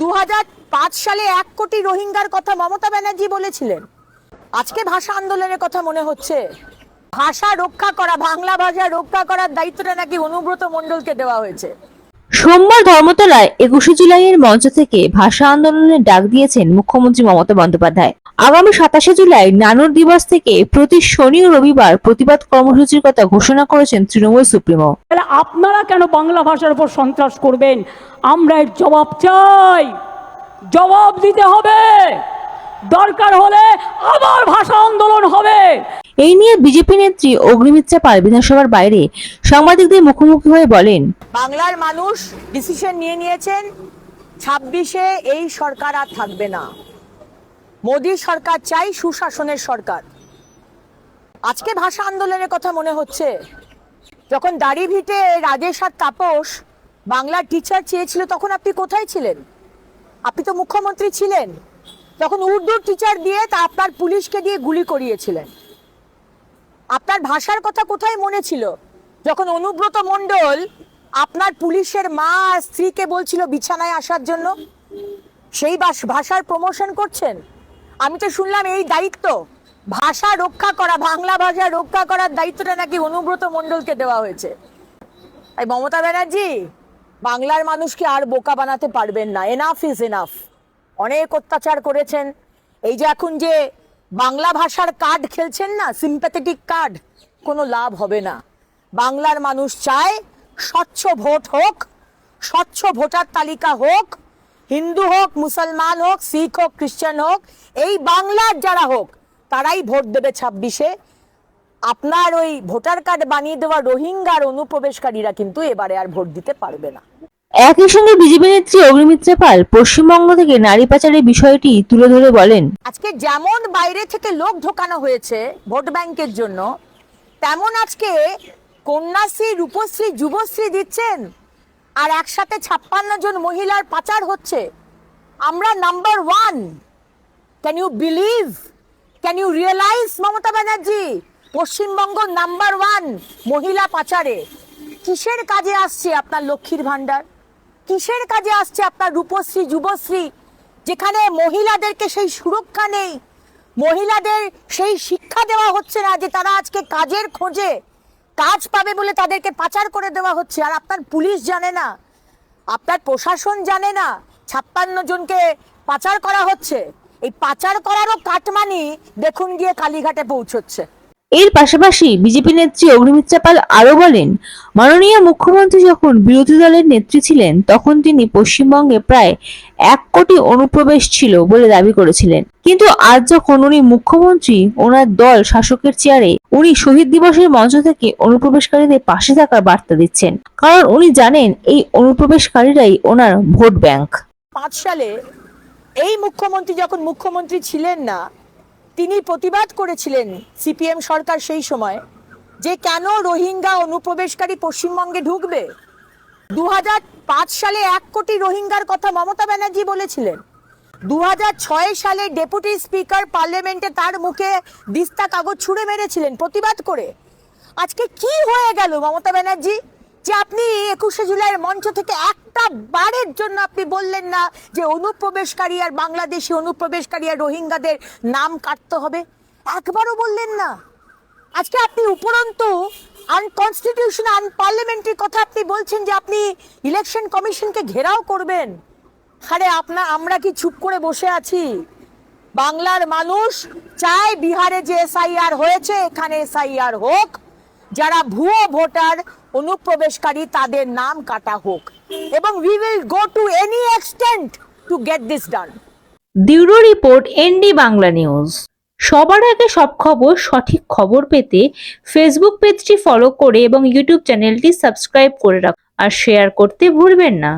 দুহাজার পাঁচ সালে এক কোটি রোহিঙ্গার কথা মমতা ব্যানার্জি বলেছিলেন। আজকে ভাষা আন্দোলনের কথা মনে হচ্ছে। ভাষা রক্ষা করা, বাংলা ভাষা রক্ষা করার দায়িত্বটা নাকি অনুব্রত মণ্ডলকে দেওয়া হয়েছে। সোমবার ধর্মতলায় একুশে জুলাইয়ের মঞ্চ থেকে ভাষা আন্দোলনের ডাক দিয়েছেন মুখ্যমন্ত্রী মমতা বন্দ্যোপাধ্যায়। আগামী সাতাশে জুলাই নানুর দিবস থেকে প্রতি শনি ও রবিবার প্রতিবাদ কর্মসূচির কথা ঘোষণা করেছেন তৃণমূল সুপ্রিমো। তাহলে আপনারা কেন বাংলা ভাষার উপর সন্ত্রাস করবেন? আমরা এর জবাব চাই। জবাব দিতে হবে। দরকার হলে আবার ভাষা আন্দোলন হবে। এই নিয়ে বিজেপি নেত্রী অগ্নিমিত্রা পাল বিধানসভার বাইরে সাংবাদিকদের মুখোমুখি হয়ে বলেন বাংলার মানুষ ডিসিশন নিয়ে নিয়েছেন। ছাব্বিশে এই সরকার আর থাকবে না। মোদী সরকার চাই সুশাসনের সরকার। আজকে ভাষা আন্দোলনের কথা মনে হচ্ছে। যখন দাড়ি ভিটে রাজেশ আর তাপস বাংলার টিচার চেয়েছিল, তখন আপনি কোথায় ছিলেন? আপনি তো মুখ্যমন্ত্রী ছিলেন। তখন উর্দুর টিচার দিয়ে তা আপনার পুলিশকে দিয়ে গুলি করিয়েছিলেন। আপনার ভাষার কথা কোথায় মনে ছিল? যখন অনুব্রত মণ্ডল আপনার পুলিশের মা স্ত্রীকে বলছিল বিছানায় আসার জন্য, সেই ভাষার প্রমোশন করছেন? আমি তো শুনলাম এই দায়িত্ব। ভাষা রক্ষা করা, বাংলা ভাষা রক্ষা করার দায়িত্বটা নাকি অনুব্রত মণ্ডলকে দেওয়া হয়েছে। তাই মমতা ব্যানার্জি, বাংলার মানুষকে আর বোকা বানাতে পারবেন না। এনাফ ইজ এনাফ অনেক অত্যাচার করেছেন। এই যে এখন যে বাংলা ভাষার কার্ড খেলছেন না সিম্প্যাথেটিক কার্ড কোনো লাভ হবে না। বাংলার মানুষ চায় স্বচ্ছ ভোট হোক, স্বচ্ছ ভোটার তালিকা হোক হিন্দু হোক মুসলমান হোক শিখ হোক খ্রিস্টান হোক এই বাংলার যারা হোক তারাই ভোট দেবে ছাব্বিশে। আপনার ওই ভোটার কার্ড বানিয়ে দেওয়া রোহিঙ্গার অনুপ্রবেশকারীরা কিন্তু এবারে আর ভোট দিতে পারবে না। একই সঙ্গে বিজেপি নেত্রী অগ্নিমিত্রা পাল পশ্চিমবঙ্গ থেকে নারী পাচারের বিষয়টি তুলে ধরে বলেন। আজকে যেমন বাইরে থেকে লোক ঢোকানো হয়েছে ভোট ব্যাংকের জন্য তেমন আজকে কন্যাশ্রী রূপশ্রী যুবশ্রী দিচ্ছেন। আর একসাথে ছাপ্পান্ন জন মহিলার পাচার হচ্ছে। আমরা number one can you believe can you realise Mamata Banerjee? Paschimbanga number one মহিলা পাচারে। কিসের কাজে আসছে আপনার লক্ষ্মীর ভাণ্ডার? কিসের কাজে আসছে আপনার রূপশ্রী, যুবশ্রী? যেখানে মহিলাদেরকে সেই সুরক্ষা নেই। মহিলাদের সেই শিক্ষা দেওয়া হচ্ছে না যে তারা আজকে কাজের খোঁজে কাজ পাবে বলে তাদেরকে পাচার করে দেওয়া হচ্ছে, আর আপনার পুলিশ জানে না, আপনার প্রশাসন জানে না, ছাপ্পান্ন জনকে পাচার করা হচ্ছে। এই পাচার করারও কাটমানি দেখুন গিয়ে কালীঘাটে পৌঁছচ্ছে। এর পাশাপাশি বিজেপি নেত্রী অগ্নিমিত্রা পাল আরও বলেন, মাননীয় মুখ্যমন্ত্রী যখন বিরোধী দলের নেত্রী ছিলেন, তখন তিনি পশ্চিমবঙ্গে প্রায় এক কোটি অনুপ্রবেশ ছিল বলে দাবি করেছিলেন। কিন্তু আজ যখন উনি মুখ্যমন্ত্রী, ওনার দল শাসকের চেয়ারে, উনি শহীদ দিবসের মঞ্চ থেকে অনুপ্রবেশকারীদের পাশে থাকার বার্তা দিচ্ছেন। কারণ উনি জানেন, এই অনুপ্রবেশকারীরাই ওনার ভোট ব্যাংক। পাঁচ সালে এই মুখ্যমন্ত্রী যখন মুখ্যমন্ত্রী ছিলেন না তিনি প্রতিবাদ করেছিলেন সিপিএম সরকার সেই সময় যে কেন রোহিঙ্গা অনুপ্রবেশকারী পশ্চিমবঙ্গে ঢুকবে? দু হাজার পাঁচ সালে এক কোটি রোহিঙ্গার কথা মমতা ব্যানার্জি বলেছিলেন। দু হাজার ছয় সালে ডেপুটি স্পিকার পার্লামেন্টে তার মুখে দিস্তা কাগজ ছুঁড়ে মেরেছিলেন প্রতিবাদ করে। আজকে কি হয়ে গেল মমতা ব্যানার্জি? যে আপনি একুশে জুলাইয়ের মঞ্চ থেকে একটা বারের জন্য আপনি বললেন না যে অনুপ্রবেশকারী আর বাংলাদেশি অনুপ্রবেশকারী আর রোহিঙ্গাদের নাম কাটতে হবে? একবারও বললেন না। আজকে আপনি উপরন্তু আনকনস্টিটিউশন আনপার্লামেন্টারি কথা আপনি বলছেন যে আপনি ইলেকশন কমিশনকে ঘেরাও করবেন। আরে আপনা, আমরা কি চুপ করে বসে আছি? বাংলার মানুষ চায় বিহারে যে এসআইআর হয়েছে, এখানে এসআইআর হোক যারা ভুয়ো ভোটার, অনুপ্রবেশকারী, তাদের নাম কাটা হোক। এবং we will go to any extent to get this done bureau report ND Bangla news. সবার আগে সব খবর, সঠিক খবর পেতে ফেসবুক পেজটি ফলো করে এবং ইউটিউব চ্যানেলটি সাবস্ক্রাইব করে রাখুন। আর শেয়ার করতে ভুলবেন না।